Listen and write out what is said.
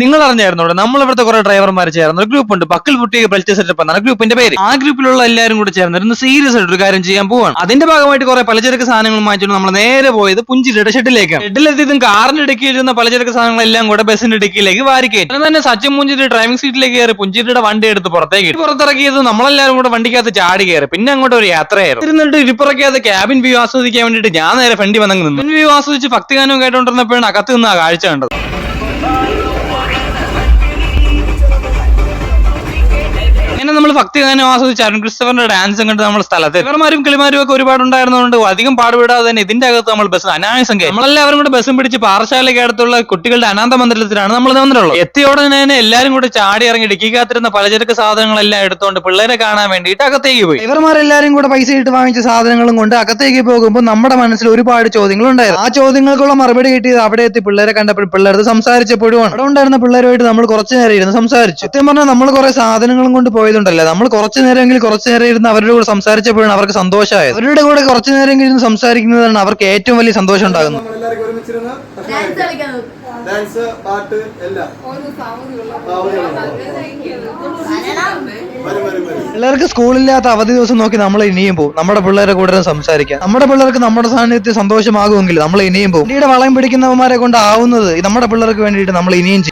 നിങ്ങൾ അറിഞ്ഞായിരുന്നു നമ്മൾ ഇവിടുത്തെ കുറെ ഡ്രൈവർമാർ ചേർന്ന ഒരു ഗ്രൂപ്പ് ഉണ്ട്. പക്കൽ പുട്ടിയ ബെൽറ്റ് സെറ്റപ്പ് എന്നാണ് ഗ്രൂപ്പിന്റെ പേര്. ആ ഗ്രൂപ്പിലുള്ള എല്ലാവരും കൂടെ ചേർന്നിരുന്ന് സീരിയസ് ആയിട്ട് ഒരു കാര്യം ചെയ്യാൻ പോവാണ്. അതിന്റെ ഭാഗമായിട്ട് കുറെ പലചരക്ക് സാധനങ്ങൾ മാറ്റി നമ്മൾ നേരെ പോയത് പുഞ്ചിരിയുടെ ഷെഡിലേക്കാണ്. ഷെഡിലെത്തിയതും കാറിന്റെ ഇടുക്കിയിരുന്ന പലചരക്ക് സാധനങ്ങളെല്ലാം കൂടെ ബസ്സിന്റെ ഇടുക്കിയിലേക്ക് വാരിക്കയറ്റി അങ്ങനെ തന്നെ സച്ചിൻ പുഞ്ചിരി ഡ്രൈവിംഗ് സീറ്റിലേക്ക് കയറി പുഞ്ചിരിയുടെ വണ്ടി എടുത്ത് പുറത്തേക്ക്. പുറത്തിറക്കിയത് നമ്മളെല്ലാവരും കൂടെ വണ്ടിക്കകത്ത് ചാടി കയറി. പിന്നെ അങ്ങോട്ട് ഒരു യാത്രയായിരുന്നു. ഇരുന്നിട്ട് ഇരിപ്പുറക്കാതെ ക്യാബിൻ വ്യൂ ആസ്വദിക്കാൻ വേണ്ടിയിട്ട് ഞാൻ നേരെ ഫ്രണ്ടി വന്നങ്ങ് നിന്നു. വ്യൂ ആസ്വദിച്ച് ഭക്തിഗാനവും കേട്ടോണ്ടിരുന്നപ്പോഴാണ് അകത്ത് നിന്ന് ആ കാഴ്ച കണ്ടത്. നമ്മൾ ഭക്തിഗാനം ആസ്വദിച്ച് അരുൺ ക്രിസ്റ്റഫറിന്റെ ഡാൻസും കണ്ട് നമ്മൾ സ്ഥലത്ത്. ഇവർമാരും കിളിമാരും ഒക്കെ ഒരുപാട് ഉണ്ടായിരുന്നതുകൊണ്ട് അധികം പാടുപെടാതെ തന്നെ ഇതിന്റെ അകത്ത് നമ്മൾ ബസ് അനായാസം നമ്മളെല്ലാവരും കൂടെ ബസ്സും പിടിച്ച് പാറശാലയ്ക്ക് അടുത്തുള്ള കുട്ടികളുടെ അനാഥ മന്ദിരത്തിലാണ് നമ്മൾ വന്നിട്ടുള്ളത് എത്തിയോടെ തന്നെ എല്ലാവരും കൂടെ ചാടി ഇറങ്ങി ഇടുക്കിക്കാത്തിരുന്ന പലചരക്ക് സാധനങ്ങളെല്ലാം എടുത്തുകൊണ്ട് പിള്ളേരെ കാണാൻ വേണ്ടിയിട്ട് അകത്തേക്ക് പോയി. ഇവർമാരെല്ലാരും കൂടെ പൈസ ഇട്ട് വാങ്ങിച്ച സാധനങ്ങളും കൊണ്ട് അകത്തേക്ക് പോകുമ്പോൾ നമ്മുടെ മനസ്സിൽ ഒരുപാട് ചോദ്യങ്ങൾ ഉണ്ടായിരുന്നു. ആ ചോദ്യങ്ങൾക്കുള്ള മറുപടി കിട്ടിയത് അവിടെ എത്തി പിള്ളേരെ കണ്ടപ്പോൾ പിള്ളേർ സംസാരിച്ചപ്പോഴും അവിടെ ഉണ്ടായിരുന്ന പിള്ളേരുമായിട്ട് നമ്മൾ കുറച്ചു നേരം ഇരുന്ന് സംസാരിച്ചു. സത്യം പറഞ്ഞാൽ നമ്മൾ കുറെ സാധനങ്ങളും കൊണ്ട് പോയതുണ്ടല്ലേ നമ്മൾ കുറച്ചു നേരമെങ്കിലും കുറച്ചു നേരം ഇരുന്ന് അവരുടെ കൂടെ സംസാരിച്ചപ്പോഴാണ് അവർക്ക് സന്തോഷമായത്. അവരുടെ കൂടെ കുറച്ചു നേരമെങ്കിലും ഇരുന്ന് സംസാരിക്കുന്നതാണ് അവർക്ക് ഏറ്റവും വലിയ സന്തോഷം ഉണ്ടാകുന്നത്. എല്ലാവർക്കും ഒരുമിച്ചിരുന്ന് ഡാൻസ് പാട്ട് എല്ലാം. പിള്ളേർക്ക് സ്കൂളില്ലാത്ത അവധി ദിവസം നോക്കി നമ്മൾ ഇനിയും പോകും. നമ്മുടെ പിള്ളേരെ കൂടെ സംസാരിക്കാം. നമ്മുടെ പിള്ളേർക്ക് നമ്മുടെ സാന്നിധ്യം സന്തോഷമാകുമെങ്കിൽ നമ്മൾ ഇനിയും പോകും. ഇന്ത്യയുടെ വളയം പിടിക്കുന്നവന്മാരെ കൊണ്ട് ആവുന്നത് നമ്മുടെ പിള്ളേർക്ക് വേണ്ടിയിട്ട് നമ്മൾ ഇനിയും ചെയ്യും